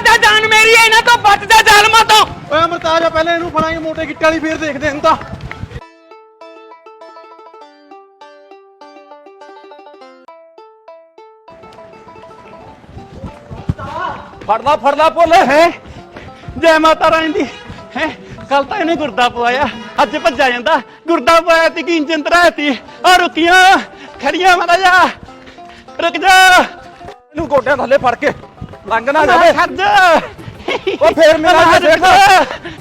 ਦਾ ਜਾਨ ਮੇਰੀ ਹੈ ਇਹਨਾਂ ਤੋਂ ਬਚ ਜਾ ਜ਼ਾਲਮਾਂ ਤੋਂ। ਓਏ ਅਮਰਤਾਜ ਆ ਪਹਿਲਾਂ ਇਹਨੂੰ ਫੜਾਂਗੇ ਮੋਟੇ ਗਿੱਟੇ ਵਾਲੀ ਫੇਰ ਦੇਖਦੇ ਹਾਂ ਤਾਂ। ਫੜਦਾ ਫੜਦਾ ਭੋਲੇ। ਹੈ? ਜੈ ਮਾਤਾ ਰਾਣੀ ਦੀ। ਹੈ? ਕੱਲ ਤਾਂ ਇਹਨੇ ਗੁਰਦਾ ਪਵਾਇਆ। ਅੱਜ ਭੱਜਾ ਜਾਂਦਾ। ਗੁਰਦਾ ਪਵਾਇਆ ਤੇ ਕੀ ਇੰਜਨ ਤਰਾਤੀ ਆ ਰੁਕੀਆਂ। ਖੜੀਆਂ ਮਾਤਾ ਜਾ ਰੁਕ ਜਾ। ਇਹਨੂੰ ਗੋਡਿਆਂ ਥੱਲੇ ਫੜ ਕੇ। ਲੰਘ ਨਾ ਜਾਵੇ। ਜਾ ਉਹ ਫੇਰ ਮਿਲਾਂਗੇ ਜਾ।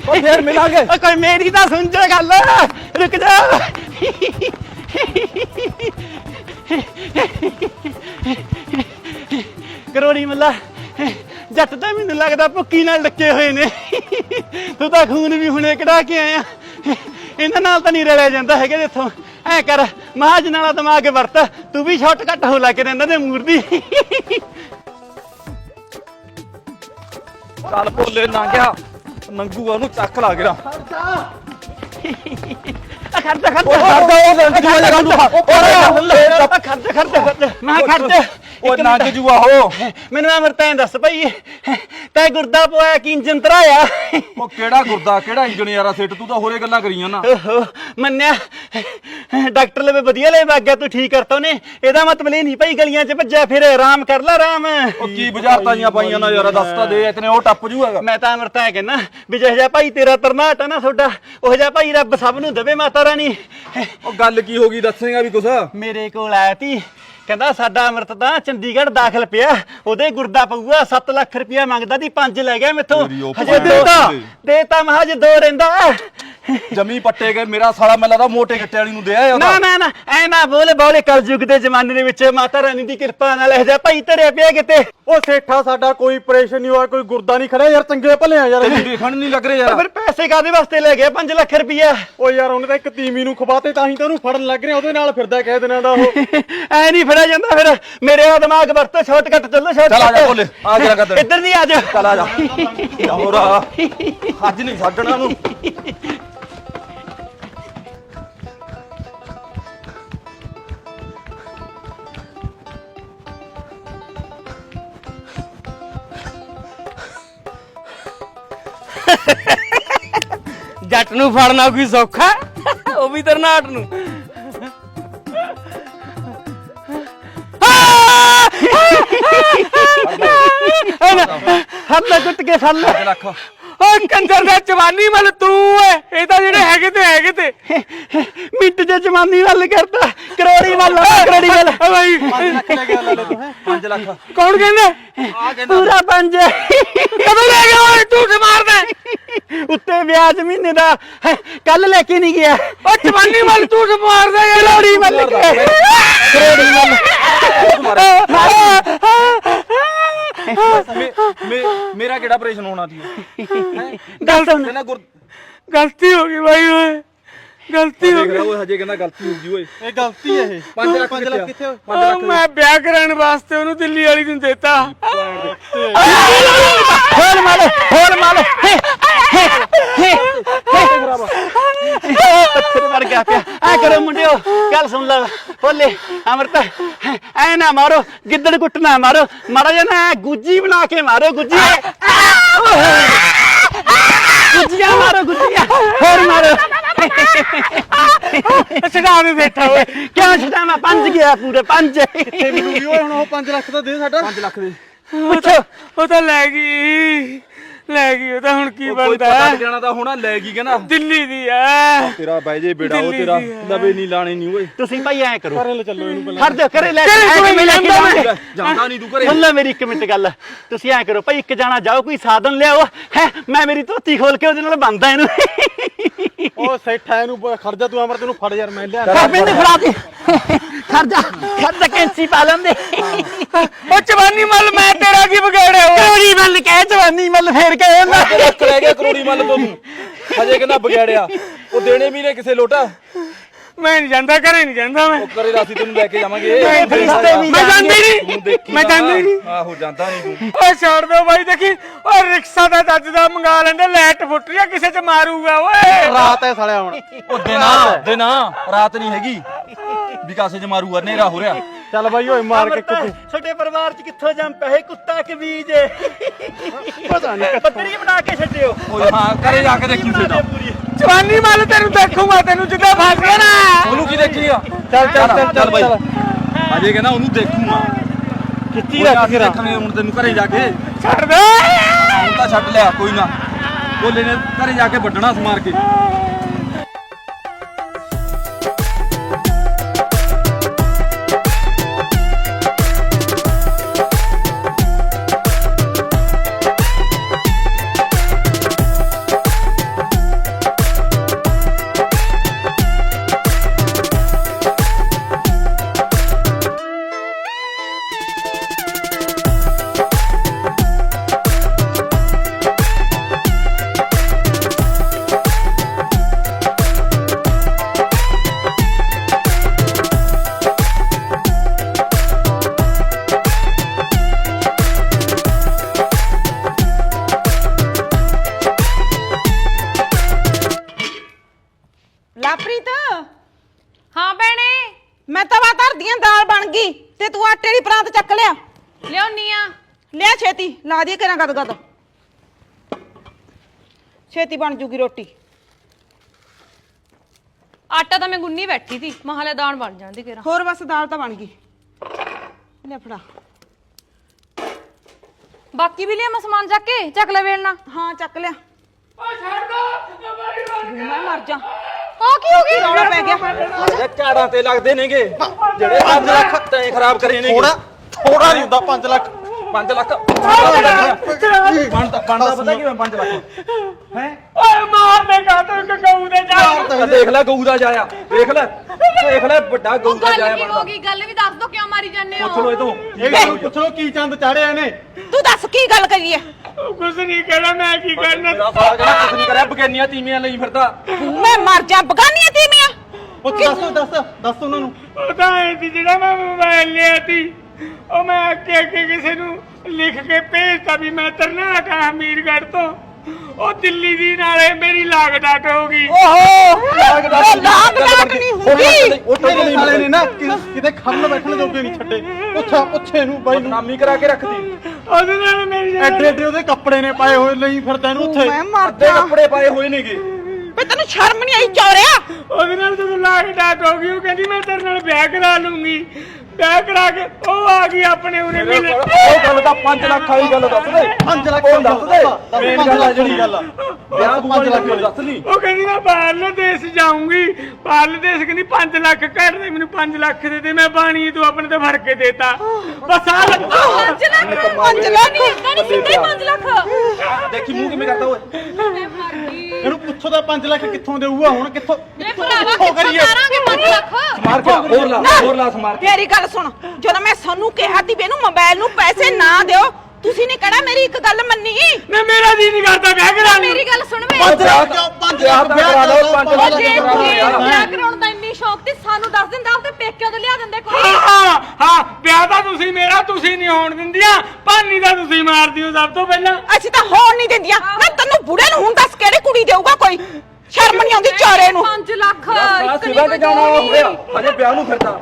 ਉਹ ਫੇਰ ਮਿਲਾਂਗੇ। ਓ ਕੋਈ ਮੇਰੀ ਤਾਂ ਸੁਣ ਜਾ ਗੱਲ। ਰੁਕ ਜਾ। ਕਰੋੜੀ ਮੱਲਾ ਜੱਟ ਤਾਂ ਮੈਨੂੰ ਲੱਗਦਾ ਭੁੱਕੀ ਨਾਲ ਲੱਕੇ ਹੋਏ ਨੇ। ਤੂੰ ਤਾਂ ਖੂਨ ਵੀ ਹੁਣੇ ਕਢਾ ਕੇ ਆਇਆ। ਇਹਨਾਂ ਨਾਲ ਤਾਂ ਨਹੀਂ ਰਲਿਆ ਜਾਂਦਾ ਹੈਗਾ ਜਿੱਥੋਂ ਐ ਕਰ ਮਹਾਜ ਨਾਲਾ ਦਿਮਾਗ ਵਰਤ। ਤੂੰ ਵੀ ਸ਼ਾਰਟਕਟ ਹੋ ਲੱਗ ਰਹਿੰਦਾ ਤੇ ਮੂਰਦੀ ਚੱਲ ਭੋਲੇ ਲੰਘਿਆ ਨੰਗੂਆ ਨੂੰ ਚੱਕ ਲਾ ਗਿਆ ਖਰਚਾ ਖਰਚਾ ਖੜਦਾ ਉਹ ਲੰਘ ਜੂਆ ਜਗਾ ਨੂੰ ਆ ਖਰਚਾ ਖਰਚਾ ਖਰਚਾ ਮੈਂ ਖਰਚਾ ਉਹ ਲੰਘ ਜੂਆ ਹੋ। ਮੈਨੂੰ ਅਮਰ ਤੈਂ ਦੱਸ ਭਾਈ ਤੈ ਗੁਰਦਾ ਪਵਾਇਆ ਕਿ ਇੰਜਨ ਤਰਾਇਆ? ਉਹ ਕਿਹੜਾ ਗੁਰਦਾ ਕਿਹੜਾ ਇੰਜਨ ਯਾਰਾ ਸਿੱਟ ਤੂੰ ਤਾਂ ਹੋਰੇ ਗੱਲਾਂ ਕਰੀਆਂ ਨਾ ਓਹੋ ਮੰਨਿਆ? ਡਾਕਟਰ ਲਵੇ ਵਧੀਆ ਲੈ ਵਾਗਿਆ ਤੂੰ ਠੀਕ ਕਰਤਾ ਉਹਨੇ। ਇਹਦਾ ਮਤਲਬ ਇਹ ਨਹੀਂ ਭਾਈ ਗਲੀਆਂ 'ਚ ਭੱਜਿਆ ਫਿਰ ਆਰਾਮ ਕਰ ਲੈ ਆਰਾਮ। ਉਹ ਕੀ ਬੁਝਾਰਤਾਂ ਜੀਆਂ ਪਾਈਆਂ ਨਾ ਯਾਰਾ ਦੱਸ ਤਾਂ ਦੇ ਇਤਨੇ ਉਹ ਟੱਪ ਜੂਗਾ। ਮੈਂ ਤਾਂ ਅਮਰਤਾ ਹੈ ਕਹਿੰਦਾ ਵੀ ਜਿਹੋ ਜਿਹਾ ਭਾਈ ਤੇਰਾ ਤਰਨਾਟ ਆ ਨਾ ਤੁਹਾਡਾ ਉਹ ਜਿਹਾ ਭਾਈ ਰੱਬ ਸਭ ਨੂੰ ਦੇਵੇ ਮਾਤਾ ਰਾਣੀ। ਉਹ ਗੱਲ ਕੀ ਹੋ ਗਈ ਦੱਸੇਗਾ ਵੀ ਕੁਛ। ਮੇਰੇ ਕੋਲ ਆਇਆ ਤੀ। ਕਹਿੰਦਾ ਸਾਡਾ ਅਮਰਤ ਤਾਂ ਚੰਡੀਗੜ੍ਹ ਦਾਖਲ ਪਿਆ। ਉਹਦੇ ਗੁਰਦਾ ਪਊਗਾ 7 ਲੱਖ ਰੁਪਇਆ ਮੰਗਦਾ ਦੀ 5 ਲੈ ਗਿਆ ਮੈਥੋਂ। ਉਹ ਹਜੇ ਭੈਣ ਦੇਤਾ ਦੀ। ਦੇਤਾ ਮੈਂ ਹਜੇ ਦੋ ਰਹਿੰਦਾ। ਜਮੀ ਪੱਟੇ ਗਏ ਮੇਰਾ ਸਾਲਾ ਮੈਨੂੰ ਲੱਗਦਾ ਮੋਟੇ ਗਿੱਟੇ ਵਾਲੀ ਨੂੰ ਦੇ ਆਇਆ ਨਾ ਨਾ ਨਾ ਐ ਨਾ ਬੋਲੇ ਬੋਲੇ ਕਲਯੁਗ ਦੇ ਜ਼ਮਾਨੇ ਦੇ ਵਿੱਚ ਮਾਤਾ ਰਾਣੀ ਦੀ ਕਿਰਪਾ ਨਾਲ ਇਹ ਜਿਹਾ ਭਾਈ ਧਰਿਆ ਪਿਆ ਕਿਤੇ। ਉਹ ਸੇਠਾ ਸਾਡਾ ਕੋਈ ਆਪਰੇਸ਼ਨ ਨਹੀਂ ਹੋਇਆ ਕੋਈ ਗੁਰਦਾ ਨਹੀਂ ਖੜਿਆ ਯਾਰ ਚੰਗੇ ਭਲੇ ਆ ਯਾਰ। ਦੇਖਣ ਨਹੀਂ ਲੱਗ ਰਿਹਾ ਫਿਰ ਪੈਸੇ ਕਾਦੇ ਵਾਸਤੇ ਲੈ ਗਿਆ 5 ਲੱਖ ਰੁਪਇਆ ਉਹ ਯਾਰ ਉਹਨੇ ਤਾਂ ਇੱਕ ਤੀਮੀ ਨੂੰ ਖਵਾਤੇ ਤਾਂ ਹੀ ਤਾਂ ਉਹਨੂੰ ਫੜਨ ਲੱਗ ਰਿਹਾ ਉਹਦੇ ਨਾਲ ਫਿਰਦਾ ਕਹਿ ਦਿਨਾਂ ਦਾ ਉਹ। ਐ ਨਹੀਂ ਫੜਿਆ ਜਾਂਦਾ ਫਿਰ। ਮੇਰੇ ਆ ਦਿਮਾਗ ਵਰਤੋ ਸ਼ਾਰਟਕਟ ਚੱਲੋ ਸ਼ਾਰਟਕਟ ਚੱਲ ਆ ਜਾ ਭੋਲੇ, ਆ ਗਿਆ ਕਦਰ। ਇੱਧਰ ਨਹੀਂ ਆ ਜਾ। ਚੱਲ ਆ ਜਾ। ਹੋਰ ਅੱਜ ਨਹੀਂ ਛੱਡਣਾ ਉਹਨੂੰ ਜੱਟ ਨੂੰ ਫੜਨਾ ਕੋਈ ਸੌਖਾ? ਉਹ ਵੀ ਤਰਨਾਟ ਨੂੰ। ਹੱਥ ਨਾਲ ਕੁੱਟ ਕੇ ਫੜ ਲੈ। ਲੱਖ ਓ ਕੰਜਰ ਦਾ ਜਵਾਨੀ ਮਲ ਤੂੰ ਏ। ਇਹ ਤਾਂ ਜਿਹੜੇ ਹੈਗੇ ਤੇ ਹੈਗੇ ਤੇ। ਮਿੰਟ ਚ ਜਮਾਨੀ ਵੱਲ ਕਰਦਾ ਕਰੋੜੀ ਵੱਲ ਕਰੋੜੀ ਵੱਲ। ਓ ਭਾਈ 5 ਲੱਖ ਲੈ ਗਿਆ ਲੈ ਲੈ ਤੂੰ 5 ਲੱਖ। ਕੌਣ ਕਹਿੰਦਾ? ਪੂਰਾ ਪੰਜ। ਕਦੋਂ ਲੈ ਗਿਆ ਓਏ ਝੂਠ ਮਾਰਦਾ? ਉੱਤੇ ਵਿਆਜ ਮਹੀਨੇ ਦਾ ਕੱਲ ਲੈ ਕੇ ਨਹੀਂ ਗਿਆ। ਓ ਜਵਾਨੀ ਮਲ ਝੂਠ ਮਾਰਦਾ ਯਾਰ। ਕਰੋੜੀ ਵੱਲ ਕੇ। ਕਰੋੜੀ ਵੱਲ। ਮੇ- ਮੇ- ਮੇਰਾ ਕਿਹੜਾ ਆਪਰੇਸ਼ਨ ਹੋਣਾ ਸੀ? ਗੱਲ ਸੁਣ। ਕਹਿੰਦਾ ਗੁਰ ਗਲਤੀ ਹੋ ਗਈ ਭਾਈ ਓਏ। ਗਲਤੀ ਹੋ ਦੇਖ ਗਈ। ਲੈ ਓਏ ਹਜੇ ਕਹਿੰਦਾ ਗਲਤੀ ਹੋ ਗਈ ਓਏ। ਇਹ ਗਲਤੀ ਹੈ ਇਹ। 5 ਲੱਖ 5 ਲੱਖ ਕਿੱਥੇ ਓ ਮੈਂ ਵਿਆਹ ਕਰਾਉਣ ਵਾਸਤੇ ਉਹਨੂੰ ਦਿੱਲੀ ਵਾਲੀ ਨੂੰ ਦਿੱਤਾ। ਹੋਲ ਮਾਲ ਹੋਲ ਮਾਲ ਪੱਥਰ ਵਰ ਗਿਆ ਪਿਆ? ਐ ਕਰੋ ਮੁੰਡਿਓ ਗੱਲ ਸੁਣ ਲੈ। ਬੋਲੇ ਅਮਰਤ ਐ ਨਾ ਮਾਰੋ ਗਿੱਦੜ ਕੁੱਟ ਨਾ ਮਾਰੋ। ਮਾਰਾ ਜਨਾ ਗੁੱਜੀ ਬਣਾ ਕੇ ਮਾਰੋ ਗੁੱਜੀ। ਗੁੱਜੀਆਂ ਮਾਰੋ ਗੁੱਜੀਆਂ। ਹੋਰ ਮਾਰੋ। ਛਡਾ ਦੇ ਬੈਠਾ ਓਏ। ਕਿਉਂ ਛਡਾਵਾਂ? ਪੰਜ ਗਿਆ ਪੂਰੇ ਪੰਜ। ਮਿਲੂਗੀ ਓਏ ਹੁਣ ਉਹ 5 ਲੱਖ ਤਾਂ ਦੇ ਸਾਡਾ। 5 ਲੱਖ ਦੇ। ਉਹ ਤਾਂ ਲੈ ਗਈ। ਲੈ ਗਈ ਉਹ ਤਾਂ ਹੁਣ ਕੀ ਕੋਈ ਬਣਦਾ ਪਤਾ ਹੈ? ਟਿਕਾਣਾ ਤਾਂ ਹੋਣਾ ਲੈ ਗਈ ਕਹਿੰਦਾ। ਦਿੱਲੀ ਦੀ ਐ ਤੇਰਾ ਬਾਈ ਜੇ ਬੇੜਾ ਉਹ ਤੇਰਾ ਦੀ। ਲਵੇ ਨਹੀਂ ਲਾਣੇ ਨਹੀਂ ਓਏ। ਤੁਸੀਂ ਭਾਈ ਐ ਕਰੋ। ਲੈ ਚੱਲੋ ਇਹਨੂੰ ਖੜ ਜਾ ਕਰੇ ਲੈ ਘਰੇ ਐਂ ਕੋਈ ਕਿਵੇਂ ਲੈ ਕੇ ਜਾਂਦਾ ਜਾਵਾਂਗੇ? ਮੈਂ। ਜਾਂਦਾ ਨਹੀਂ ਤੂੰ ਘਰੇ। ਸੁਣ ਲੈ ਮੇਰੀ ਇੱਕ ਮਿੰਟ ਗੱਲ। ਤੁਸੀਂ ਐ ਕਰੋ ਭਾਈ ਇੱਕ ਜਾਣਾ ਜਾਓ ਕੋਈ ਸਾਧਨ ਲਿਆਓ। ਹੈ ਮੈਂ ਮੇਰੀ ਧੋਤੀ ਖੋਲ ਕੇ ਉਹਦੇ ਨਾਲ ਬੰਨਦਾ ਇਹਨੂੰ। ਉਹ ਸੇਠਾ ਇਹਨੂੰ ਖਰਜਾ ਤੂੰ ਅਮਰ ਤੈਨੂੰ ਫੜ ਯਾਰ ਮੈਂ ਲਿਆ ਨੇ ਫੜਾ ਦੇ। ਖਰਜਾ ਖਰਜਾ ਕੈਂਸੀ ਪਾ ਲੈਂਦੇ। ਉਹ ਜਵਾਨੀ ਮਲ ਮੈਂ ਤੇਰਾ ਕੀ ਵਿਗਾੜਿਆ ਕਰੋੜੀ ਮੱਲ ਕਹਿ ਜਵਾਨੀ ਮੱਲ ਫੇਰ ਕੇ ਉਹਨਾਂ ਰੱਖ ਲੈ ਗਿਆ ਕਰੋੜੀ ਮੱਲ ਤੋਂ। ਤੂੰ ਹਜੇ ਕਹਿੰਦਾ ਬਗਿਆੜਿਆ ਉਹ ਦੇਣੇ ਵੀ ਨੇ ਕਿਸੇ ਲੋਟਾ। ਮੈਂ ਨਹੀਂ ਜਾਂਦਾ ਘਰੇ ਨਹੀਂ ਜਾਂਦਾ ਮੈਂ। ਉਹ ਕਰੇ ਰਾਸੀ ਤੈਨੂੰ ਲੈ ਕੇ ਜਾਵਾਂਗੇ। ਮੈਂ ਫਰਿਸ਼ਤੇ ਵੀ ਮੈਂ ਜਾਂਦੀ। ਤੂੰ ਨਹੀਂ ਮੈਂ ਨਾ। ਜਾਂਦੀ ਨਹੀਂ। ਆਹੋ ਜਾਂਦਾ ਨਹੀਂ ਤੂੰ। ਓਏ ਛੱਡ ਦੋ ਬਾਈ ਦੇਖੀ ਓਏ ਰਿਕਸ਼ਾ ਦਾ ਚੱਜ ਦਾ ਮੰਗਾ ਲੈਂਦੇ ਲਾਈਟ ਫੁੱਟ ਜਾਂ ਕਿਸੇ ਚ ਮਾਰੂਗਾ ਓਏ। ਰਾਤ ਹੈ ਸਾਲਿਆ ਹੁਣ। ਉਹ ਦਿਨਾ ਦਿਨਾ ਰਾਤ ਨਹੀਂ ਹੈਗੀ। ਵਿਕਾਸੇ ਚ ਮਾਰੂਗਾ ਨੇਰਾ ਹੋ ਰਿਹਾ। ਚੱਲ ਬਾਈ ਓਏ ਮਾਰ ਕੇ ਕਿੱਥੇ ਛੋਟੇ ਪਰਿਵਾਰ ਚ ਕਿੱਥੋਂ ਜੰਮ ਪਏ ਕੁੱਤਾ ਕਿ ਬੀਜ ਪਤਾ ਨਹੀਂ ਬੱਕਰੀ ਬਣਾ ਕੇ ਛੱਡਿਓ। ਓਏ ਹਾਂ ਘਰੇ ਜਾ ਕੇ ਦੇਖੀ ਫੇਰ ਜਵਾਨੀ ਮੱਲ ਤੈਨੂੰ ਦੇਖੂਗਾ ਤੈਨੂੰ ਜਿੱਦਾਂ ਫਸ ਗਿਆ ਨਾ। ਉਹਨੂੰ ਕੀ ਦੇਖੀਗਾ ਚੱਲ ਚੱਲ ਚੱਲ ਚੱਲ ਬਾਈ। ਅਜੇ ਕਹਿੰਦਾ ਉਹਨੂੰ ਦੇਖੂਗਾ। ਖਿੱਚੀ ਰੱਖ ਕੇ ਰੱਖ ਦੇਖਾਂਗੇ ਹੁਣ ਤੈਨੂੰ ਘਰੇ ਜਾ ਕੇ। ਛੱਡ ਦੇ। ਹੁਣ ਤਾਂ ਛੱਡ ਲਿਆ ਕੋਈ ਨਾ। ਬੋਲੇ ਨੇ ਘਰੇ ਜਾ ਕੇ ਵੱਢਣਾ ਸਮਾਰ ਕੇ। ਮੈਂ ਤਵਾ ਧਰਦੀਆਂ ਦਾਲ ਬਣ ਗਈ ਤੇ ਤੂੰ ਆਟੇ ਦੀ ਪਰਾਤ ਚੱਕ ਲਿਆ। ਲਿਆਉਣੀ ਆ। ਲਿਆ ਛੇਤੀ ਲਾ ਦੀ ਕਰਾਂ ਗਦ ਗਦ ਛੇਤੀ ਬਣ ਜੂਗੀ ਰੋਟੀ। ਆਟਾ ਤਾਂ ਮੈਂ ਗੁੰਨੀ ਬੈਠੀ ਸੀ ਮਹਾਲੇ ਦਾਣ ਬਣ ਜਾਂਦੀ ਕਿਰਾ ਹੋਰ ਬਸ ਦਾਲ ਤਾਂ ਬਣ ਗਈ। ਲੈ ਫੜਾ। ਬਾਕੀ ਵੀ ਲਿਆ ਮੈਂ ਸਮਾਨ ਚੱਕ ਕੇ? ਚੱਕ ਲੈ ਵੇਲਣਾ। ਹਾਂ ਚੱਕ ਲਿਆ। ਓ ਛੱਡ ਦੋ ਮੈਂ ਮਰ ਜਾ। ਆ ਕੀ ਹੋ ਗਈ? ਰੌਲਾ ਪੈ ਗਿਆ। ਇਹ ਝਾੜਾਂ ਤੇ ਲੱਗਦੇ ਨੇਗੇ। ਜਿਹੜੇ 5 ਲੱਖ ਤੈਂ ਖਰਾਬ ਕਰੇ ਨੇਗੇ। ਥੋੜਾ ਥੋੜਾ ਨਹੀਂ ਹੁੰਦਾ 5 ਲੱਖ। 5 ਲੱਖ। ਬਣਦਾ ਬਣਦਾ ਪਤਾ ਕਿਵੇਂ 5 ਲੱਖ? ਹੈ? ਓਏ ਮਾਰ ਦੇ ਕਾ ਤੂੰ ਗਊ ਦੇ ਜਾ ਦੇਖ ਲੈ ਗਊ ਦਾ ਜਾਇਆ। ਦੇਖ ਲੈ। ਦੇਖ ਲੈ ਵੱਡਾ ਗਊ ਦਾ ਗੱਲ ਜਾਇਆ ਕੀ ਹੋ ਗਈ? ਗੱਲ ਵੀ ਦੱਸ ਦੋ ਕਿਉਂ ਮਾਰੀ ਜਾਂਦੇ ਪੁੱਛ ਹੋ? ਲੋ ਇਹ ਤੋਂ। ਇਹ ਪੁੱਛ ਲੋ ਕੀ ਚੰਦ ਚਾੜਿਆ ਨੇ ਤੂੰ ਦੱਸ ਕੀ ਗੱਲ ਕਰੀਏ? ਕੁਛ ਨਹੀਂ ਕਹਿਣਾ ਮੈਂ ਕੀ ਕਰਨਾ? ਸਾਰਾ ਜਿਹੜਾ ਕੁਝ ਨਹੀਂ ਕਰਿਆ ਬਗੈਨੀਆਂ ਤੀਵੀਆਂ ਲਈ ਫਿਰਦਾ। ਮੈਂ ਮਰ ਜਾ ਬਗਾਨੀਆਂ ਤੀਵੀਆਂ? ਉਹ ਦੱਸ ਦੱਸ ਦੱਸ ਉਹਨਾਂ ਨੂੰ। ਉਹ ਤਾਂ ਐ ਸੀ ਜਿਹੜਾ ਮੈਂ ਮੋਬਾਈਲ ਲਿਆ ਸੀ ਉਹ ਮੈਂ ਅੱਗੇ ਅੱਗੇ ਕਿਸੇ ਨੂੰ ਲਿਖ ਕੇ ਭੇਜਤਾ ਵੀ ਮੈਂ ਤਰਨਾਟ ਆ ਹਮੀਰਗੜ੍ਹ ਤੋਂ। ਉਹ ਦਿੱਲੀ ਦੀ ਨਾਲੇ ਮੇਰੀ ਲਾਗ ਡਾਟ ਹੋ ਗਈ ਓਹੋ ਲਾਗ ਡਾਟ ਨਹੀਂ ਹੁੰਦੀ। ਉੱਥੇ ਦੇ ਸਾਲੇ ਨੇ ਨਾ ਕਿ- ਕਿਤੇ ਖੰਨ ਬੈਠਣ ਜੋਗੇ ਨਹੀਂ ਛੱਡੇ। ਪੁੱਛਾ ਪੁੱਛੇ ਨੂੰ ਬਾਈ ਨੂੰ ਬਦਨਾਮੀ ਕਰਾ ਕੇ ਰੱਖਦੀ ਉਹਦੇ ਨਾਲ ਮੇਰੀ ਜਾਨ- ਐਡੇ ਐਡੇ ਉਹਦੇ ਕੱਪੜੇ ਨੇ ਪਾਏ ਹੋਏ ਲਈ ਫਿਰਦਾ ਇਹਨੂੰ ਉੱਥੇ ਮੈਂ ਮਰ ਅੱਧੇ ਜਾ ਕੱਪੜੇ ਪਾਏ ਹੋਏ ਨੇਗੇ। ਵੇ ਤੈਨੂੰ ਸ਼ਰਮ ਨਹੀਂ ਆਈ ਚੌਰਿਆ? ਉਹਦੇ ਨਾਲ ਜਦੋਂ ਲਾਗ ਡਾਟ ਹੋ ਗਈ ਉਹ ਕਹਿੰਦੀ ਮੈਂ ਤੇਰੇ ਨਾਲ ਵਿਆਹ ਕਰਾ ਲੂੰਗੀ। ਵਿਆਹ ਕਰਾ ਕੇ ਉਹ ਆ ਗਈ ਆਪਣੇ ਉਰੇ ਮਿਲੇ ਉਹ ਗੱਲ ਤਾਂ 5 ਲੱਖ ਵਾਲੀ ਗੱਲ ਦੱਸ ਦੇ। 5 ਲੱਖ ਉਹ ਦੱਸ ਦੇ। ਮੇਨ ਪੰਜ ਗੱਲ ਆ ਲੱਖ ਜਿਹੜੀ ਗੱਲ ਆ। ਵਿਆਹ ਪੰਜ ਪੰਜ ਲੱਖ ਲੱਖ ਵਾਲੀ। ਦੱਸ ਲਈ। ਉਹ ਕਹਿੰਦੀ ਮੈਂ ਬਾਹਰਲੇ ਦੇਸ਼ ਜਾਊਂਗੀ। ਬਾਹਰਲੇ ਦੇਸ਼ ਕਹਿੰਦੀ 5 ਲੱਖ ਕੱਢ ਦੇ ਮੈਨੂੰ 5 ਲੱਖ ਦੇ ਦੇ। ਮੈਂ ਬਾਣੀ ਤੂੰ ਆਪਣੇ ਤੇ ਫੜ ਕੇ ਦੇਤਾ। ਬਸ ਆ ਲੱਗਾ 5 ਲੱਖ? ਪੰਜ ਲੱਖ। ਨਹੀਂ ਨਹੀਂ ਸਿੱਧੇ 5 ਲੱਖ। ਦੇਖੀ ਮੂੰਹ ਕਿਵੇਂ ਕਰਦਾ ਓਏ। ਮੈਂ ਮਰ ਗਈ ਇਹਨੂੰ ਪੁੱਛੋ ਤਾਂ 5 ਲੱਖ ਕਿੱਥੋਂ ਦੇਊਗਾ ਹੁਣ ਕਿੱਥੋਂ ਕਿੱਥੋਂ ਕਰੀਏ? ਕਰਾਂਗੇ 5 ਲੱਖ? ਮਾਰ ਕੇ ਹੋਰ ਲਾ ਹੋਰ ਲਾ ਸਮਾਰ ਕੇ। ਮੇਰੀ ਗੱਲ ਸੁਣ। ਜਦੋਂ ਮੈਂ ਸਾਨੂੰ ਕਿਹਾ ਤੀ ਵੀ ਇਹਨੂੰ ਮੋਬਾਈਲ ਨੂੰ ਪੈਸੇ ਨਾ ਦਿਓ ਤੁਸੀਂ ਨੇ ਕਿਹੜਾ ਮੇਰੀ ਇੱਕ ਗੱਲ ਮੰਨੀ। ਮੈਂ ਮੇਰਾ ਜੀ ਨਹੀਂ ਕਰਦਾ ਵਿਆਹ ਕਰਾ ਮੇਰੀ ਗੱਲ ਸੁਣ ਵੇ। ਪੰਜ ਲੱਖ ਕਿਉਂ? ਪੰਜ ਲੱਖ ਕਰਾ ਲਓ, ਪੰਜ ਲੱਖ ਜੇ ਕਰਾ ਲਓ। ਵਿਆਹ ਕਰਾਉਣ ਦਾ ਇੰਨੀ ਸ਼ੌਕ ਤੇ ਸਾਨੂੰ ਦੱਸ ਦਿੰਦਾ ਤੇ ਪੇਕਿਆਂ ਤੋਂ ਲਿਆ ਦਿੰਦੇ ਕੋਈ। ਹਾਂ ਹਾਂ ਹਾਂ ਵਿਆਹ ਤਾਂ ਤੁਸੀਂ ਮੇਰਾ ਤੁਸੀਂ ਨਹੀਂ ਹੋਣ ਦਿੰਦੀਆਂ। ਭਾਨੀ ਦਾ ਤੁਸੀਂ ਮਾਰਦੀ ਹੋ ਸਭ ਤੋਂ ਪਹਿਲਾਂ। ਅਸੀਂ ਤਾਂ ਹੋਣ ਨਹੀਂ ਦਿੰਦੀਆਂ। ਨਾ ਤੈਨੂੰ ਬੁੜੇ ਨੂੰ ਹੁਣ ਦੱਸ ਕਿਹੜੀ ਕੁੜੀ ਦੇਊਗਾ ਕੋਈ? ਸ਼ਰਮ ਨਹੀਂ ਆਉਂਦੀ ਚੌਰੇ ਨੂੰ। 5 ਲੱਖ ਇੱਕ ਨਹੀਂ ਤੇ ਜਾਣਾ ਹੋਇਆ ਹਜੇ ਵਿਆਹ ਨੂੰ ਫਿਰਦਾ।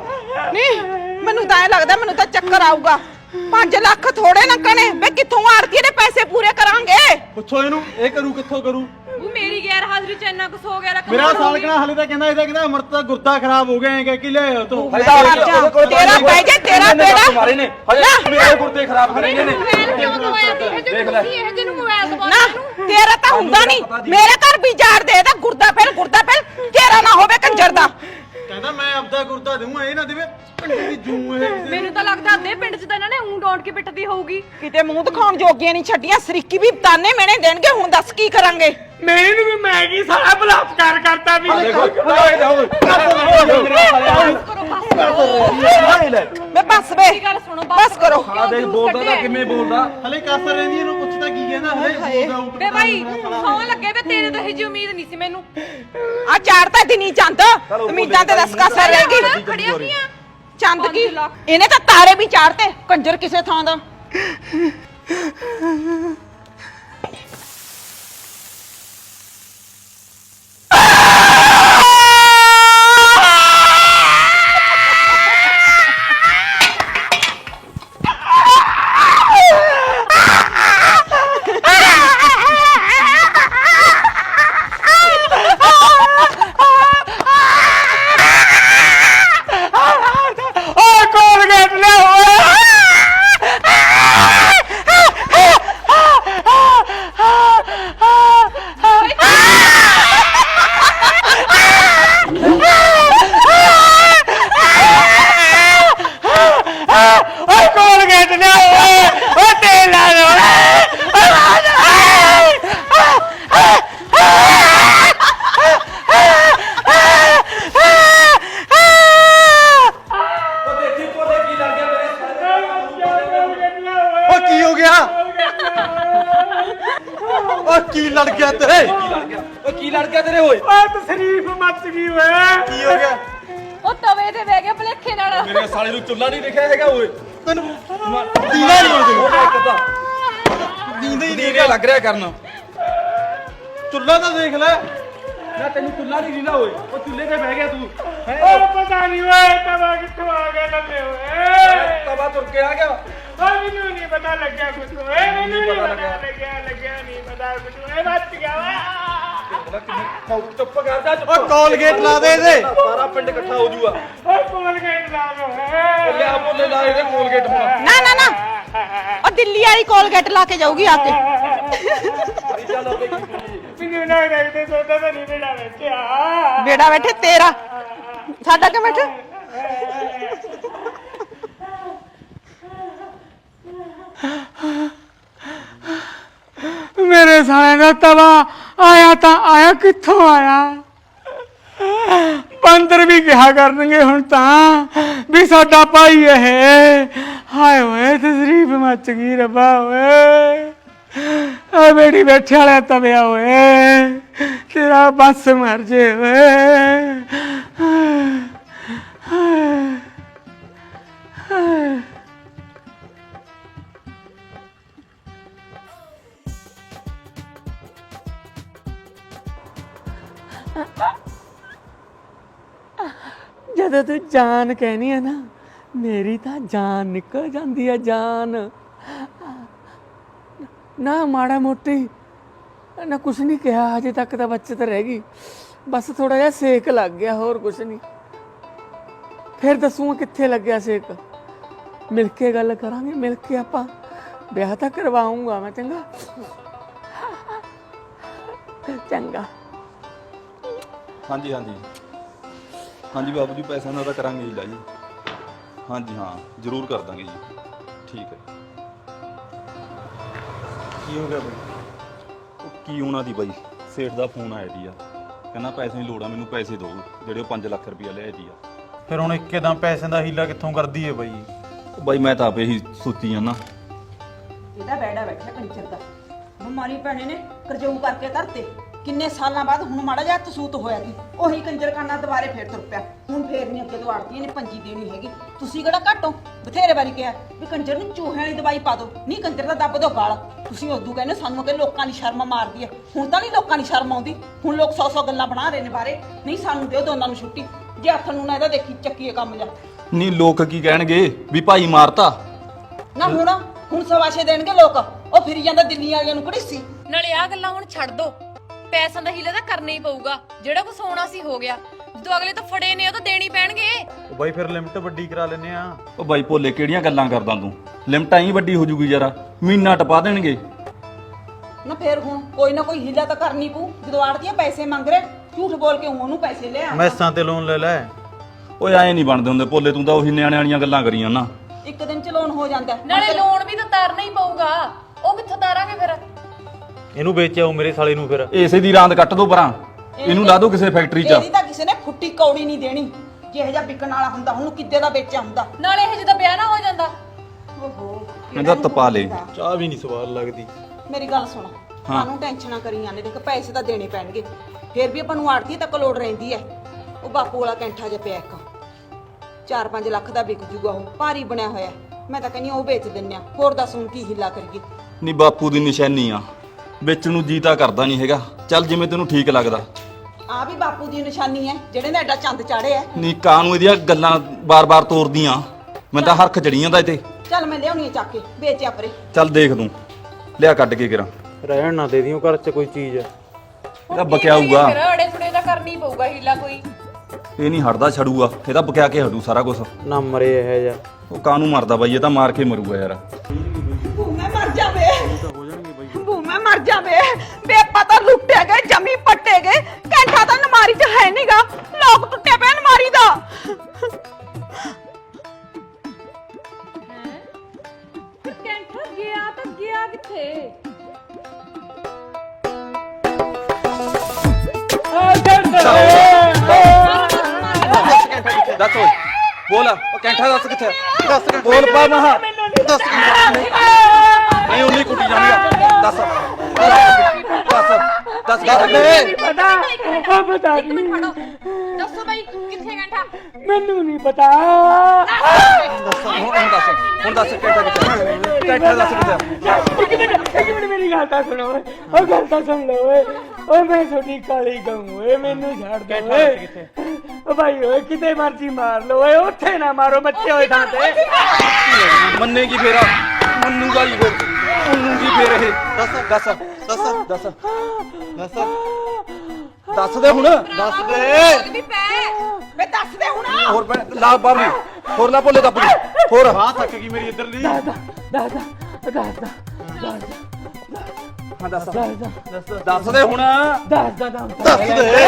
ਨਹੀਂ। ਮੈਨੂੰ ਤਾਂ ਐ ਲੱਗਦਾ ਮੈਨੂੰ ਤਾਂ ਚੱਕਰ ਆਊਗਾ। 5 ਲੱਖ ਥੋੜੇ ਲੱਗਣੇ ਵੇ ਕਿੱਥੋਂ ਆੜਤੀ ਦੇ ਪੈਸੇ ਪੂਰੇ ਕਰਾਂਗੇ? ਪੁੱਛੋ ਇਹਨੂੰ ਇਹ ਕਰੂ ਕਿੱਥੋਂ ਕਰੂ? ਉਹ ਮੇਰੀ ਗੈਰ ਹਾਜ਼ਰੀ ਚ ਇੰਨਾ ਕੁਛ ਹੋ ਗਿਆ ਰੱਖ ਮੇਰਾ ਸਾਲਕਣਾ ਹਲੇ ਤਾਂ ਕਹਿੰਦਾ ਇਹਦਾ ਕਹਿੰਦਾ ਅਮਰਤ ਦਾ ਗੁਰਦਾ ਖਰਾਬ ਹੋ ਗਿਆ ਐ ਕੇ ਤੂੰ। ਹਜੇ ਮੈਂ ਤਾਂ। ਉਹਦੇ ਕੋਲ ਤੇਰਾ ਪੰਜ ਪੈ ਜੇ, ਤੇਰਾ ਬੇੜਾ। ਮਾਰੇ ਨੇ। ਨਾ। ਗੁਰਦੇ ਖਰਾਬ ਕਰੇਗੇ ਨੇ। ਮੋਬਾਈਲ ਕਿਉਂ ਦਵਾਇਆ ਸੀ ਇਹ ਜੇ ਲੈ। ਇਹ ਜਿਹਨੂੰ ਮੋਬਾਈਲ ਦਵਾਉਂਦੇ ਨਾ ਨੂੰ ਤੇਰਾ ਤਾਂ ਹੁੰਦਾ ਨਹੀਂ। ਮੇਰੇ ਘਰ ਵੀ ਜਾੜ ਦੇ ਇਹਦਾ ਗੁਰਦਾ ਪਹਿਲ ਗੁਰਦਾ ਪਹਿਲ ਤੇਰਾ ਨਾ ਹੋਵੇ ਕੰਜਰ ਦਾ। ਕਹਿੰਦਾ ਮੈਂ ਆਪਦਾ ਗੁਰਦਾ ਦੇਵਾਂ ਇਹ ਨਾ ਦੇਵੇ। ਪਿੰਡ ਦੀ ਜੂ ਇਹ ਮੈਨੂੰ ਤਾਂ ਲੱਗਦਾ ਅੱਧੇ ਪਿੰਡ ਚ ਤਾਂ ਇਹਨਾਂ ਨੇ ਊਂ ਡੋਂਟ ਕੇ ਪਿੱਟਦੀ ਹੋਊਗੀ। ਕਿਤੇ ਮੂੰਹ ਦਿਖਾਉਣ ਜੋਗੀਆਂ ਨਹੀਂ ਛੱਡੀਆਂ ਸਰੀਕੀ ਵੀ ਤਾਨੇ ਮੈਨੇ ਦੇਣਗੇ ਹੁਣ ਦੱਸ ਕੀ ਕਰਾਂਗੇ? ਮੈਨੂੰ ਵੀ ਮੈਂ ਕੀ ਸਾਰਾ ਬਲਾਤਕਾਰ ਕਰਤਾ ਵੀ। ਦੇਖੋ ਕਰੋ ਬਸ ਵੇ ਬਸ ਵੇ ਮੇਰੀ ਗੱਲ ਸੁਣੋ ਬਸ ਕਰੋ। ਆ ਦੇਖ ਬੋਲਦਾ ਤਾਂ ਕਿਵੇਂ ਬੋਲਦਾ? ਹਲੇ ਕਾਸਰ ਰਹਿੰਦੀ ਇਹਨੂੰ ਪੁੱਛਦਾ ਕੀ ਕਹਿੰਦਾ ਹਲੇ ਬੋਲਦਾ ਵੇ ਭਾਈ ਸੌਂ ਲੱਗੇ ਵੇ ਤੇਰੇ ਤੋਂ ਇਹ ਜੀ ਉਮੀਦ ਨਹੀਂ ਸੀ ਮੈਨੂੰ। ਆ ਚਾੜ ਤਾਂ ਦਿਨੀ ਚੰਦ। ਉਮੀਦਾਂ ਤੇ ਦਸ ਕਾਸਰ ਰਹਿ ਗਈ ਖੜੀਆਂ ਸੀਆਂ ਚੰਦ ਕੀ। ਇਹਨੇ ਤਾਂ ਤਾਰੇ ਵੀ ਚਾੜਤੇ। ਕੰਜਰ ਕਿਸੇ ਥਾਂ ਦਾ ਓਏ ਕੀ ਲੜ ਗਿਆ ਤੇਰੇ ਓ ਕੀ ਲੜ ਗਿਆ ਤੇਰੇ ਓਏ ਓਏ ਤਸਰੀਫ ਮੱਚ ਗਈ ਓਏ ਕੀ ਹੋ ਗਿਆ ਉਹ ਤਵੇ ਤੇ ਬਹਿ ਗਿਆ ਭਲੇਖੇ ਨਾਲ ਮੇਰੇ ਸਾਲੇ ਨੂੰ ਚੁੱਲਾ ਨਹੀਂ ਦਿਖਿਆ ਹੈਗਾ ਓਏ। ਤੈਨੂੰ ਦੀਨਾ ਨਹੀਂ ਉਹ ਹੀ ਨਹੀਂ ਲੱਗ ਰਿਹਾ ਕਰਨ। ਚੁੱਲਾ ਤਾਂ ਦੇਖ ਲੈ। ਨਾ ਤੈਨੂੰ ਚੁੱਲਾ ਨਹੀਂ ਦਿੰਦਾ ਓਏ। ਉਹ ਚੁੱਲੇ ਤੇ ਬਹਿ ਗਿਆ ਤੂੰ। ਓ ਪਤਾ ਨਹੀਂ ਓਏ ਤਵਾ ਕਿੱਥੋਂ ਆ ਗਿਆ ਲੱਲੇ ਓਏ। ਤਵਾ ਤੁਰ ਕੇ ਆ ਗਿਆ। ਓ ਮੈਨੂੰ ਨਹੀਂ ਪਤਾ ਲੱਗਿਆ ਕੁਝ ਓਏ ਮੈਨੂੰ ਨਹੀਂ ਪਤਾ ਲੱਗਿਆ। ਲੱਗਿਆ ਨਹੀਂ ਪਤਾ ਕੁਝ ਓਏ ਮੱਚ ਗਿਆ ਓਏ। ਚੁੱਪ ਕਰ ਜਾ ਚੁੱਪ ਓ ਕੋਲਗੇਟ ਲਾ ਦੇ ਇਹਦੇ ਸਾਰਾ ਪਿੰਡ ਇਕੱਠਾ ਹੋ ਜੂਗਾ ਓਏ ਕੋਲ ਗਏ ਲਾ ਲੋ ਲਿਆ ਬੋਲੇ ਲਾ ਇਹਦੇ ਕੋਲਗੇਟ ਹੁਣ ਨਾ ਨਾ ਨਾ ਉਹ ਦਿੱਲੀ ਵਾਲੀ ਕੋਲਗੇਟ ਲਾ ਕੇ ਜਾਊਗੀ ਆ ਕੇ ਮੈਨੂੰ ਨਾ ਦੇਖਦੇ ਸੋਦਾ ਤਾਂ ਨਹੀਂ ਬੇੜਾ ਵੇਖਿਆ ਬੇੜਾ ਬੈਠੇ ਤੇਰਾ ਸਾਡਾ ਕਿ ਬੈਠੇ ਮੇਰੇ ਸਾਲੇ ਦਾ ਤਵਾ ਆਇਆ ਤਾਂ ਆਇਆ, ਕਿੱਥੋਂ ਆਇਆ? ਬਾਂਦਰ ਵੀ ਕਿਹਾ ਕਰਨਗੇ ਹੁਣ ਤਾਂ ਵੀ ਸਾਡਾ ਭਾਈ ਇਹ। ਹਾਏ ਓਏ ਤਸਰੀਫ ਮੱਚ ਗਈ ਰੱਬਾ ਓਏ। ਆ ਬੇੜੀ ਬੈਠੇ ਵਾਲਾ ਤਵਿਆ ਓਏ। ਤੇਰਾ ਬੱਸ ਮਰ ਜੇ ਓਏ। ਜਦੋਂ ਤੂੰ ਜਾਨ ਕਹਿਨੀ ਹੈ ਨਾ, ਮੇਰੀ ਤਾਂ ਜਾਨ ਨਿਕਲ ਜਾਂਦੀ ਹੈ ਜਾਨ। ਨਾ ਮਾੜਾ ਮੋਟੀ, ਨਾ ਕੁਛ ਨਹੀਂ ਕਿਹਾ, ਹਜੇ ਤੱਕ ਤਾਂ ਬੱਚਤ ਰਹਿ ਗਈ। ਬਸ ਥੋੜਾ ਜਿਹਾ ਸੇਕ ਲੱਗ ਗਿਆ, ਹੋਰ ਕੁਛ ਨਹੀਂ ਫਿਰ ਦੱਸੂਗਾ ਕਿੱਥੇ ਲੱਗਿਆ ਸੇਕ। ਮਿਲ ਕੇ ਗੱਲ ਕਰਾਂਗੇ, ਮਿਲ ਕੇ ਆਪਾਂ ਵਿਆਹ ਤਾਂ ਕਰਵਾਉਂਗਾ ਮੈਂ, ਚੰਗਾ? ਚੰਗਾ। ਹਾਂਜੀ ਹਾਂਜੀ। ਹਾਂਜੀ ਬਾਬੂ ਜੀ ਪੈਸਿਆਂ ਦਾ ਤਾਂ ਕਰਾਂਗੇ ਹੀ ਜੀ ਹਾਂਜੀ ਹਾਂ ਜ਼ਰੂਰ ਕਰ ਦਾਂਗੇ ਜੀ। ਠੀਕ ਹੈ ਕੀ ਹੋ ਗਿਆ ਬਈ? ਉਹ ਕੀ ਹੋਣਾ ਦੀ ਬਾਈ? ਸੇਠ ਦਾ ਫੋਨ ਆਇਆ ਦੀ ਆ। ਕਹਿੰਦਾ ਪੈਸੇ ਦੀ ਲੋੜ ਆ ਮੈਨੂੰ ਪੈਸੇ ਦਿਓ ਜਿਹੜੇ ਉਹ 5 ਲੱਖ ਰੁਪਇਆ ਲਿਆਏ ਦੀ ਆ। ਫਿਰ ਹੁਣ ਇੱਕਦਮ ਪੈਸਿਆਂ ਦਾ ਹੀਲਾ ਕਿੱਥੋਂ ਕਰਦੀ ਏ ਬਈ? ਉਹ ਬਾਈ ਮੈਂ ਤਾਂ ਆਪੇ ਹੀ ਸੋਚੀ ਜਾਂਦਾ। ਇਹਦਾ ਬੈੜਾ ਬੈਠਾ ਕੰਚਰ ਦਾ। ਬਿਮਾਰੀ ਭੈਣੇ ਨੇ ਕਰਜੂ ਕਰਕੇ ਧਰਤੇ। ਕਿੰਨੇ ਸਾਲਾਂ ਬਾਅਦ ਹੁਣ ਮਾੜਾ ਜਿਹਾ ਤਸੂਤ ਹੋਇਆ ਸੀ। ਉਹੀ ਕੰਜਰ ਕਾਨਾ ਦੁਬਾਰੇ ਫੇਰ ਤੁਰ ਪਿਆ। ਹੁਣ ਫੇਰ ਨਹੀਂ ਅੱਗੇ ਤੋਂ ਆੜਤੀਆਂ ਨੇ ਪੰਜੀ ਦੇਣੀ ਹੈਗੀ। ਤੁਸੀਂ ਕਿਹੜਾ ਘੱਟੋ ਬਥੇਰੇ ਵਾਰੀ ਕਿਹਾ ਵੀ ਕੰਜਰ ਨੂੰ ਚੂਹਿਆਂ ਵਾਲੀ ਦਵਾਈ ਪਾ ਦਿਓ। ਨਹੀਂ ਕੰਜਰ ਦਾ ਦੱਬ ਦੋ ਗਾਲ। ਤੁਸੀਂ ਉਦੋਂ ਕਹਿੰਦੇ ਸਾਨੂੰ ਕਿ ਲੋਕਾਂ ਦੀ ਸ਼ਰਮ ਮਾਰਦੀ ਹੈ। ਹੁਣ ਤਾਂ ਨਹੀਂ ਲੋਕਾਂ ਦੀ ਸ਼ਰਮ ਆਉਂਦੀ। ਹੁਣ ਲੋਕ ਸੌ ਸੌ ਗੱਲਾਂ ਬਣਾ ਰਹੇ ਨੇ ਬਾਰੇ ਨਹੀਂ ਸਾਨੂੰ ਦਿਓ ਦੋਨਾਂ ਨੂੰ ਛੁੱਟੀ। ਜੇ ਹੱਥ ਨੂੰ ਨਾ ਇਹਦਾ ਦੇਖੀ ਚੱਕੀਏ ਕੰਮ ਜਾ। ਨਹੀਂ ਲੋਕ ਕੀ ਕਹਿਣਗੇ ਵੀ ਭਾਈ ਮਾਰਤਾ? ਨਾ ਹੁਣ ਹੁਣ ਸਵਾਸ਼ੇ ਦੇਣਗੇ ਲੋਕ। ਉਹ ਫਿਰੀ ਜਾਂਦਾ ਦਿੱਲੀ ਵਾਲਿਆਂ ਨੂੰ ਕਿਹੜੀ ਸੀ? ਨਾਲੇ ਆ ਗੱਲਾਂ ਹੁਣ ਛੱਡ ਦੋ। ਪੈਸਿਆਂ ਦਾ ਹੀਲਾ ਤਾਂ ਕਰਨਾ ਹੀ ਪਊਗਾ। ਜਿਹੜਾ ਕੁਛ ਹੋਣਾ ਸੀ ਹੋ ਗਿਆ। ਜਦੋਂ ਅਗਲੇ ਤੋਂ ਫੜੇ ਨੇ ਉਹ ਤਾਂ ਦੇਣੀ ਪੈਣਗੇ। ਉਹ ਬਈ ਫਿਰ ਲਿਮਟ ਵੱਡੀ ਕਰਾ ਲੈਨੇ ਆ। ਉਹ ਬਾਈ ਭੋਲੇ ਕਿਹੜੀਆਂ ਗੱਲਾਂ ਕਰਦਾ ਤੂੰ? ਲਿਮਟਾਂ ਹੀ ਵੱਡੀ ਹੋ ਜੂਗੀ ਯਾਰਾ ਮਹੀਨਾ ਟਪਾ ਦੇਣਗੇ। ਨਾ ਫੇਰ ਹੁਣ ਕੋਈ ਨਾ ਕੋਈ ਹੀਲਾ ਤਾਂ ਕਰਨੀ ਪਊ। ਜਦੋਂ ਆੜਤੀਆਂ ਪੈਸੇ ਮੰਗ ਰਹੇ ਝੂਠ ਬੋਲ ਕੇ ਉਹਨੂੰ ਪੈਸੇ ਲੈ ਆ ਮੈਸਾਂ ਤੇ ਲੋਨ ਲੈ ਲੈ। ਓਏ ਐਂ ਨਹੀਂ ਬਣਦੇ ਹੁੰਦੇ ਭੋਲੇ ਤੂੰ ਤਾਂ ਉਹੀ ਨਿਆਣੇ ਵਾਲੀਆਂ ਗੱਲਾਂ ਕਰੀਆਂ ਨਾ ਇੱਕ ਦਿਨ ਚ ਲੋਨ ਹੋ ਜਾਂਦਾ। ਹੈ। ਨਾਲੇ ਲੋਨ ਵੀ ਤਾਂ ਤਾਰਨਾ ਹੀ ਪਊਗਾ। ਉਹ ਕਿੱਥੋਂ ਤਾਰਾਂਗੇ ਫਿਰ? ਇਹਨੂੰ ਵੇਚਿਆਓ ਮੇਰੇ ਸਾਲੇ ਨੂੰ ਫਿਰ। ਏਸੇ ਦੀ ਰਾਂਦ ਕੱਟ ਦੋ ਪਰਾਂ। ਇਹਨੂੰ ਲਾ ਦੋ ਕਿਸੇ ਫੈਕਟਰੀ 'ਚ। ਇਹਦੀ ਤਾਂ ਕਿਸੇ ਨੇ ਫੁੱਟੀ ਕੌੜੀ ਨਹੀਂ ਦੇਣੀ। ਜਿਹੇ ਜਿਹਾ ਵਿਕਣ ਵਾਲਾ ਹੁੰਦਾ ਹੁਣ ਕਿੱਦੇ ਦਾ ਵੇਚਿਆ ਹੁੰਦਾ? ਨਾਲੇ ਇਹ ਜਿਹਦਾ ਵਿਆਹ ਨਾ ਹੋ ਜਾਂਦਾ। ਓਹੋ ਇਹਦਾ ਤਪਾ ਲੇ। ਚਾਹ ਵੀ ਨਹੀਂ ਸਵਾਦ ਲੱਗਦੀ। ਮੇਰੀ ਗੱਲ ਸੁਣ ਸਾਨੂੰ ਟੈਨਸ਼ਨਾਂ ਕਰੀਆਂ ਨੇ ਦੇਖ ਪੈਸੇ ਤਾਂ ਦੇਣੇ ਪੈਣਗੇ। ਫੇਰ ਵੀ ਆਪਾਂ ਨੂੰ ਆੜਤੀ ਤੱਕ ਲੋੜ ਰਹਿੰਦੀ ਹੈ ਉਹ ਬਾਪੂ ਵਾਲਾ ਕੈਂਠਾ ਜਿਹਾ ਪਿਆ ਇੱਕ। 4-5 ਲੱਖ ਦਾ ਵਿਕ ਜੂਗਾ ਉਹ ਭਾਰੀ ਬਣਿਆ ਹੋਇਆ। ਮੈਂ ਤਾਂ ਕਹਿੰਦੀ ਉਹ ਵੇਚ ਦਿੰਨੇ ਆ ਹੋਰ ਦੱਸ ਹੁਣ ਕੀ ਹਿੱਲਾ ਕਰੀਏ। ਨਹੀਂ ਬਾਪੂ ਦੀ ਨਿਸ਼ਾਨੀ ਆ। ਵਿੱਚ ਨੂੰ ਜੀਤਾ ਕਰਦਾ ਨਹੀਂ ਹੈਗਾ। ਚੱਲ ਜਿਵੇਂ ਤੈਨੂੰ ਠੀਕ ਲੱਗਦਾ। ਆ ਵੀ ਬਾਪੂ ਦੀ ਨਿਸ਼ਾਨੀ ਹੈ ਜਿਹੜੇ ਨੇ ਐਡਾ ਚੰਦ ਚਾੜਿਆ ਨਹੀਂ ਕਾਂ ਨੂੰ ਇਹਦੀਆਂ ਗੱਲਾਂ ਬਾਰ-ਬਾਰ ਤੋਰਦੀਆਂ। ਮੈਂ ਤਾਂ ਹਰਖ ਚੜੀ ਜਾਂਦਾ ਤੇ ਚੱਲ ਮੈਂ ਲਿਆਉਣੀ ਆ ਚੱਕ ਕੇ ਵੇਚਿਆ ਪਰੇ ਚੱਲ ਦੇਖ ਤੂੰ। ਲਿਆ ਕੱਢ ਕੇ ਕਿਰਾਂ। ਰਹਿਣ ਨਾ ਦੇ ਦਿਓ ਘਰ 'ਚ ਕੋਈ ਚੀਜ਼। ਇਹਦਾ ਬਕਿਆਊਗਾ ਫਿਰ? ਅੜੇ ਥੁੜੇ ਤਾਂ ਕਰਨੀ ਪਊਗਾ ਹੀਲਾ ਕੋਈ। ਇਹ ਨਹੀਂ ਹਟਦਾ ਛੜੂਗਾ ਇਹਦਾ ਬਕਿਆ ਕੇ ਹਟੂ ਸਾਰਾ ਕੁਝ ਨਾ ਮਰੇ ਇਹ ਜਾ ਉਹ ਕਾਂ ਨੂੰ ਮਰਦਾ ਬਾਈ ਇਹ ਤਾਂ ਮਾਰ ਕੇ ਮਰੂਗਾ ਯਾਰ। ਬੇ ਪਤਾ ਲੁੱਟੇ ਗਏ ਜਮੀ ਪੱਟੇ ਗਏ। ਘੰਟਾ ਤਾਂ ਨਮਾਰੀ ਚ ਹੈ ਨਹੀਂਗਾ ਲੋਕ ਟੁੱਟੇ ਪਏ ਨਮਾਰੀ ਦਾ। ਕੈਂਠਾ ਗਿਆ ਤਾਂ ਗਿਆ ਕਿੱਥੇ? ਦੱਸ ਓਏ ਬੋਲ ਉਹ ਕੈਂਠਾ ਦੱਸ ਕਿੱਥੇ ਦੱਸ ਬੋਲ ਪਾ ਮਹਾ। ਦੱਸ। ਨਹੀਂ ਉਨੀ ਕੁੱਟੀ ਜਾਣੀਆਂ ਦੱਸ ਦੱਸ ਦੇ। ਪਤਾ ਇੱਕ ਮਿੰਟ ਨਹੀਂ। ਖੜੋ ਦੱਸੋ ਬਾਈ ਕਿੱਥੇ ਕੈਂਠਾ ਮੈਨੂੰ ਨਹੀਂ ਪਤਾ। ਦੱਸ ਹੁਣ ਹੁਣ ਦੱਸ ਹੁਣ ਦੱਸ ਕੈਂਠਾ ਕਿੱਥੇ ਕੈਂਠਾ ਦੱਸ ਕਿੱਥੇ ਇੱਕ ਮਿੰਟ ਇੱਕ ਮਿੰਟ ਮੇਰੀ ਗੱਲ ਤਾਂ ਸੁਣੋ ਓਏ। ਉਹ ਗੱਲ ਤਾਂ ਸੁਣ ਲਓ ਓਏ। ਓਏ ਮੈਂ ਛੋਟੀ ਕਾਲੀ ਗਊ ਓਏ ਮੈਨੂੰ ਛੱਡ ਦੇ ਓਏ। ਓ ਭਾਈ ਓਏ ਕਿਤੇ ਮਰਜ਼ੀ ਮਾਰ ਲਓ ਓਏ ਉੱਥੇ ਨਾ ਮਾਰੋ ਬੱਚੇ ਹੋਏ ਥਾਂ ਤੇ। ਮੰਨੇਗੀ ਫੇਰ ਮੰਨੂਗਾ ਹੀ ਫੇਰ। ਮੰਨੂਗੀ ਫੇਰ ਇਹ। ਦੱਸ ਦੱਸ ਦੱਸ ਦੱਸ। ਦੱਸ। ਦੱਸ ਦੇ ਹੁਣ। ਦੱਸ ਦੇ। ਵੀ ਪੈ ਵੇ ਦੱਸ ਦੇ ਹੁਣ। ਹੋਰ ਭੈਣ, ਲਾ ਬਾਬਲੀ ਹੋਰ ਨਾ ਭੋਲੇ ਦੱਬੜੀ ਹੋਰ। ਬਾਹ ਥੱਕ ਗਈ ਮੇਰੀ ਇੱਧਰ ਦੀ ਦਾਦਾ ਹਾਂ ਦੱਸ। ਦਾਦਾ ਦੱਸ ਦੇ ਹੁਣ। ਦਾਦਾ ਦਾਦਾ ਦੱਸ ਦੇ।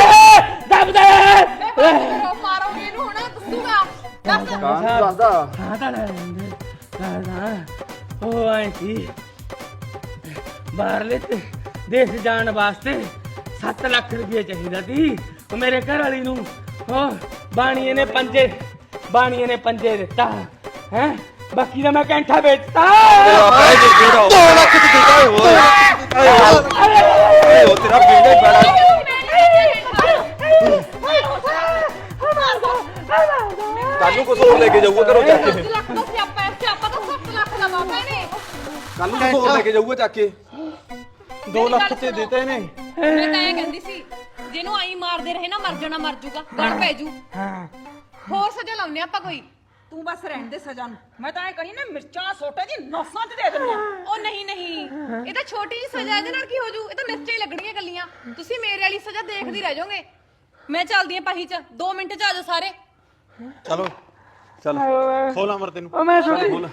ਦੱਬ ਦੇ। ਮਾਰੋ ਮਾਰੋਗੇ ਇਹਨੂੰ ਹੁਣ ਦੱਸੂਗਾ। ਦੱਸ ਕਾਂ ਦੱਸਦਾ ਹਾਂ ਤਾਂ ਲੈ ਲੈਂਦੇ। ਦਾਦਾ ਉਹ ਆਈ ਸੀ। ਬਾਹਰਲੇ ਤੇ ਦੇਸ਼ ਜਾਣ ਵਾਸਤੇ 7 ਲੱਖ ਰੁਪਏ ਚਾਹੀਦਾ ਸੀ। ਉਹ ਮੇਰੇ ਘਰ ਵਾਲੀ ਨੂੰ ਉਹ ਬਾਣੀਏ ਨੇ ਪੰਜੇ ਬਾਣੀਏ ਨੇ ਪੰਜੇ ਦਿੱਤਾ ਹੈ? ਬਾਕੀ ਦਾ ਮੈਂ ਕੈਂਠਾ ਵੇਚਤਾ। ਪੈਸੇ ਦੇ ਕਿਹੜਾ 2 ਲੱਖ ਚ ਦਿੱਤਾ ਓਏ ਓਏ ਓ ਤੇਰਾ ਬੇੜਾ ਹੀ ਬੜਾ ਕੱਲ ਨੂੰ ਹੋਰ ਲੈ ਕੇ ਜਾਊਗਾ ਘਰੋਂ ਚੱਕ ਕੇ। ਲੱਖ ਦਾ ਸਿਆਪਾ ਹੈ, ਸਿਆਪਾ ਤਾਂ 7 ਲੱਖ ਦਾ ਬਾਬਾ ਨੇ ਕੱਲ ਨੂੰ ਹੋਰ ਲੈ ਕੇ ਜਾਊਗਾ ਚੱਕ ਕੇ। 2 ਲੱਖ ਤੇ ਦਿੱਤੇ ਨੇ। ਮੈਂ ਤਾਂ ਇਹ ਕਹਿੰਦੀ ਸੀ ਜਿਹਨੂੰ ਆਈ ਮਾਰਦੇ ਰਹੇ ਨਾ ਮਰ ਜਾਣਾ ਮਰ ਜੂਗਾ ਗੜ ਪੈ ਜੂ। ਹਾਂ। ਹੋਰ ਸਜ਼ਾ ਲਾਉਨੇ ਆਪਾਂ ਕੋਈ? ਤੂੰ ਬਸ ਰਹਿਣ ਦੇ ਸਜ਼ਾ ਨੂੰ। ਮੈਂ ਤਾਂ ਐ ਕਰੀ ਨਾ ਮਿਰਚਾਂ ਸੋਟੇ ਦੀ ਨਸਾਂ 'ਚ ਦੇ ਦਿੰਦੇ ਆ ਉਹ ਨਹੀਂ ਨਹੀਂ। ਇਹ ਤਾਂ ਛੋਟੀ ਜੀ ਸਜ਼ਾ ਇਹਦੇ ਨਾਲ ਕੀ ਹੋ ਜੂ? ਇਹ ਤਾਂ ਮਿਰਚਾਂ ਹੀ ਲੱਗਣੀਆਂ ਗੱਲੀਆਂ ਤੁਸੀਂ ਮੇਰੇ ਵਾਲੀ ਸਜ਼ਾ ਦੇਖਦੀ ਰਹਿ ਜਾਓਗੇ। ਮੈਂ ਚੱਲਦੀ ਆ ਪਾਹੀ ਚ। 2 ਮਿੰਟ ਚ ਆ ਜਾਓ ਸਾਰੇ। ਚਲੋ ਚੱਲ। ਖੋਲ ਅਮਰ ਤੈਨੂੰ। ਉਹ ਮੈਂ ਛੋਟੀ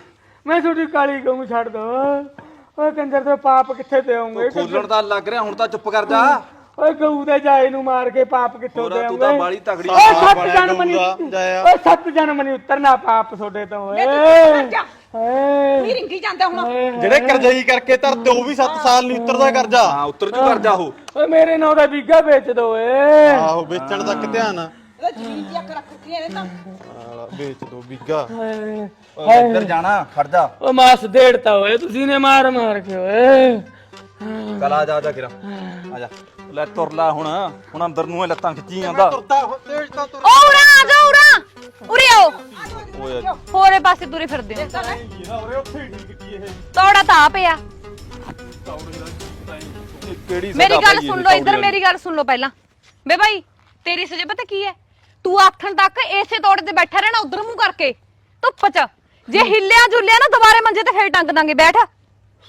ਮੈਂ ਛੋਟੀ ਕਾਲੀ ਗਊ ਛੱਡ ਦੋ। ਓਏ ਕੰਜਰ ਦੇ ਪਾਪ ਕਿੱਥੇ ਤੇ ਆਉਂਗੇ? ਖੋਲਣ ਦਾ ਲੱਗ ਰਿਹਾ ਹੁਣ ਤਾਂ ਚੁੱਪ ਕਰ ਜਾ। ਓਏ ਗਊ ਦੇ ਜਾਏ ਨੂੰ ਮਾਰ ਕੇ ਪਾਪ ਕਿੱਥੋਂ ਦੇ ਤੂੰ ਆਉਂਗੇ ਤਾਂ ਬਾਲੀ ਤਗੜੀ ਓਏ ਸੱਤ ਜਨਮ ਨਹੀਂ। ਓਏ ਸੱਤ ਜਨਮ ਨਹੀਂ ਉਤਰਨਾ ਪਾਪ ਤੁਹਾਡੇ ਤੋਂ ਓਏ। ਓਏ। ਰਿੰਗੀ ਜਾਂਦਾ ਹੁਣ। ਜਿਹੜੇ ਕਰਜ਼ਾਈ ਕਰਕੇ ਧਰਤੇ ਉਹ ਵੀ 7 ਸਾਲ ਨਹੀਂ ਉਤਰਦਾ ਕਰਜ਼ਾ। ਹਾਂ ਉੱਤਰ ਜੂ ਕਰ ਜਾ ਉਹ। ਓਏ ਮੇਰੇ ਨਾਂ ਦਾ ਵੀਗਾ ਵੇਚ ਦੋ ਓਏ। ਆਹੋ ਵੇਚਣ ਤੱਕ ਧਿਆਨ। ਆ ਇਹਦਾ ਜੀਨ ਚੱਕ ਰੱਖ ਕੇ ਇਹਨੇ ਤਾਂ। ਆਲਾ, ਵੇਚ ਦੋ ਬਿੱਗਾ। ਓਏ ਓਏ ਇੱਧਰ ਜਾਣਾ ਖੜ ਜਾ। ਓ ਮਾਸ ਡੇੜਤਾ ਓਏ ਤੁਸੀਂ ਨੇ ਮਾਰ ਮਾਰ ਕੇ ਓਏ। ਚੱਲ ਆ ਜਾ ਆ ਜਾ ਕਿਰਾ। ਆ ਜਾ। ਲੈ ਤੁਰ ਲੈ ਹੁਣ ਹੁਣ ਅੰਦਰ ਨੂੰ ਇਹ ਲੱਤਾਂ ਖਿੱਚੀ ਜਾਂਦਾ। ਤੁਰਦਾ ਤੇਜ ਤਾਂ ਤੁਰ। ਓ ਉਰਾ ਆ ਜਾ ਉਰਾ। ਉਰੇ ਆਓ। ਓਏ ਹੋਰੇ ਪਾਸੇ ਤੁਰੇ ਫਿਰਦੇ ਹੋ। ਉਰੇ ਉੱਥੇ ਹੀ ਡਿੱਗਦੀ ਇਹ ਤੌੜਾ ਤਾਂ ਆ। ਪਿਆ ਇਹ ਕਿਹੜੀ ਮੇਰੀ ਸਜ਼ਾ ਗੱਲ ਪਈ ਸੁਣ ਇਹਦੀ ਲਓ ਇੱਧਰ ਮੇਰੀ ਗੱਲ ਸੁਣ ਲਓ ਪਹਿਲਾਂ। ਬੇ ਭਾਈ ਤੇਰੀ ਸਜ਼ਾ ਪਤਾ ਕੀ ਹੈ? ਤੂੰ ਆਥਣ ਤੱਕ ਇਸੇ ਤੋੜੇ ਤੇ ਬੈਠਾ ਰਹਿਣਾ ਉਧਰ ਮੂੰਹ ਕਰਕੇ। ਧੁੱਪ 'ਚ। ਜੇ ਹਿੱਲਿਆ ਜੁਲਿਆ ਨਾ ਦੁਬਾਰੇ ਮੰਜੇ ਤੇ ਫੇਰ ਟੰਗ ਦਾਂਗੇ ਬੈਠ।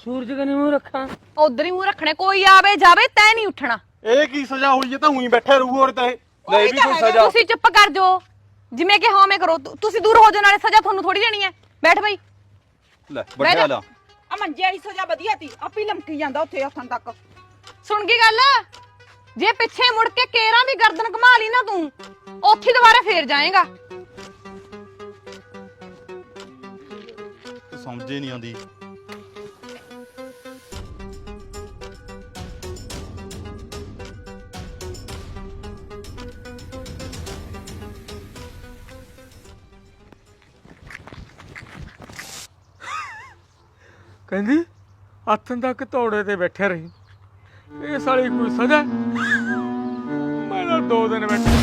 ਸੂਰਜ ਕਨੇ ਮੂੰਹ ਰੱਖਾਂ? ਉਧਰ ਹੀ ਮੂੰਹ ਰੱਖਣਾ ਕੋਈ ਆਵੇ ਜਾਵੇ ਤੈ ਨਹੀਂ ਉੱਠਣਾ। ਇਹ ਕੀ ਸਜ਼ਾ ਹੋਈ ਇਹ ਤਾਂ ਉਹੀ ਬੈਠੇ ਰਹੂ ਹੋਰ ਤਾਂ ਇਹ। ਲੈ ਵੀ ਕੋਈ ਸਜ਼ਾ। ਤੁਸੀਂ ਚੁੱਪ ਕਰ ਜਾਓ। ਜਿਵੇਂ ਕਿ ਹਉਮੈ ਕਰੋ। ਤੁ- ਤੁਸੀਂ ਦੂਰ ਹੋ ਜਾਓ ਨਾਲੇ ਸਜ਼ਾ ਤੁਹਾਨੂੰ ਥੋੜੀ ਦੇਣੀ ਹੈ। ਬੈਠ ਭਾਈ ਲੈ ਬੱਠਿਆ ਲਾ। ਆ ਮੰਜੇ ਵਾਲੀ ਸਜ਼ਾ ਵਧੀਆ ਤੀ ਆਪੇ ਲਮਕੀ ਜਾਂਦਾ ਉੱਥੇ ਹੱਥਾਂ ਤੱਕ। ਸੁਣ ਗਈ ਗੱਲ? ਜੇ ਪਿੱਛੇ ਮੁੜ ਕੇ ਕੇਰਾਂ ਵੀ ਗਰਦਨ ਘੁਮਾ ਲਈ ਨਾ ਤੂੰ ਉੱਥੇ ਦੁਬਾਰਾ ਫੇਰ ਜਾਏਗਾ। ਸਮਝੇ ਨਹੀਂ ਆਉਂਦੀ। ਕਹਿੰਦੀ ਹੱਥਾਂ ਤੱਕ ਤੋੜੇ ਤੇ ਬੈਠੇ ਰਹੀ। ਇਹ ਸਾਲੀ ਕੋਈ ਸਜ਼ਾ ਮੈਂ ਤਾਂ ਦੋ ਦਿਨ ਬੈਠਾ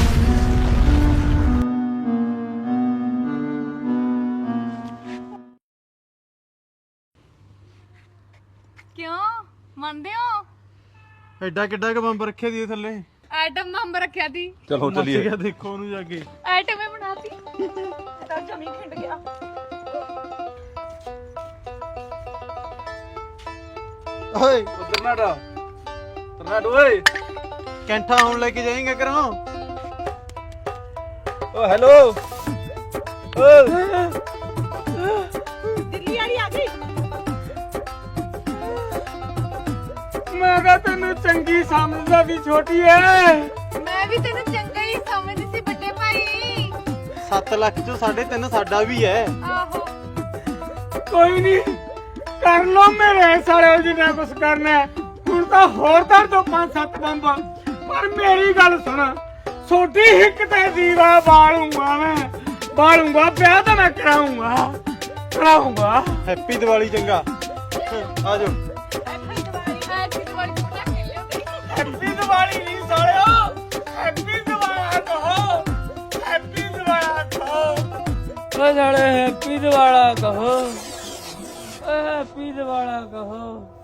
ਕਿਉਂ? ਮੰਨਦੇ ਹੋ? ਐਡਾ ਕਿੱਡਾ ਕ ਬੰਬ ਰੱਖਿਆ ਦੀ ਥੱਲੇ। ਐਟਮ ਬੰਬ ਰੱਖਿਆ ਦੀ ਚਲੋ ਚਲੀਏ। ਗਿਆ ਦੇਖੋ ਉਹਨੂੰ ਜਾ ਕੇ। ਐਟਮ ਹੀ ਬਣਾਤੀ ਤਾਂ ਜਮੀ ਖਿੰਡ ਗਿਆ। ਓਏ। ਉਧਰ ਨਾ ਡਾ। ਤਰਨਾ ਓਏ। ਕੈਂਠਾ ਹੁਣ ਲੈ ਕੇ ਜਾਏਂਗੇ ਕਰੋ ਓ ਹੈਲੋ। ਓ। ਦਿੱਲੀ ਵਾਲੀ ਆ ਗਈ। ਮੈਂ ਕਿਹਾ ਤੈਨੂੰ ਚੰਗੀ ਸਮਝਦਾ ਵੀ ਛੋਟੀ ਐ। ਮੈਂ ਵੀ ਤੈਨੂੰ ਚੰਗਾ ਹੀ ਸਮਝਦੀ ਸੀ ਵੱਡੇ ਭਾਈ। 7 ਲੱਖ ਚੋਂ 3.5 ਸਾਡਾ ਵੀ ਹੈ ਆਹੋ। ਕੋਈ ਨਹੀਂ ਕਰ ਲੋ ਮੇਰੇ ਸਾਲੇ ਜਿੰਨਾ ਕੁਛ ਕਰਨਾ ਹੈ। ਹੁਣ ਤਾਂ ਹੋਰ ਤਾਂ ਤੋਂ ਪੰਜ ਸੱਤ ਬੰਬ ਪਰ ਮੇਰੀ ਗੱਲ ਸੁਣ ਛੋਟੀ ਹਿੱਕ ਤੇ ਦੀਵਾ ਬਾਲੂਗਾ ਮੈਂ। ਬਾਲੂਗਾ ਵਿਆਹ ਤਾਂ ਮੈਂ ਕਰਾਉਂਗਾ ਕਰਾਉਂਗਾ ਹੈਪੀ ਦੀਵਾਲੀ ਚੰਗਾ। ਆ ਜਾਓ। ਹੈਪੀ ਦੀਵਾਲੀ ਨਹੀਂ ਸਾਲਿਓ। ਹੈਪੀ ਦੀਵਾਲਾ ਕਹੋ। ਹੈਪੀ ਦੀਵਾਲਾ ਕਹੋ। ਹੈਪੀ ਦੀਵਾਲਾ ਕਹੋ।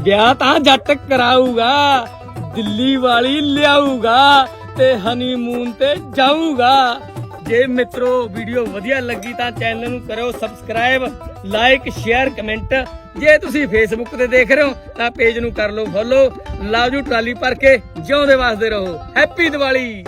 ਵਿਆਹ ਤਾਂ ਜੱਟ ਕਰਾਊਗਾ ਦਿੱਲੀ ਵਾਲੀ ਲਿਆਊਗਾ ਤੇ ਹਨੀਮੂਨ ਤੇ ਜਾਊਗਾ। ਜੇ ਮਿੱਤਰੋ ਵੀਡੀਓ ਵਧੀਆ ਲੱਗੀ ਤਾਂ ਚੈਨਲ ਨੂੰ ਕਰੋ ਸਬਸਕ੍ਰਾਈਬ ਲਾਈਕ ਸ਼ੇਅਰ ਕਮੈਂਟ ਜੇ ਤੁਸੀਂ ਫੇਸਬੁੱਕ ਤੇ ਦੇਖ ਰਹੇ ਹੋ ਤਾਂ ਪੇਜ ਨੂੰ ਕਰ ਲਓ ਫੋਲੋ ਲਵ ਯੂ ਟਰਾਲੀ ਭਰ ਕੇ ਜਿਉਂਦੇ ਵਸਦੇ ਰਹੋ। ਹੈਪੀ ਦੀਵਾਲੀ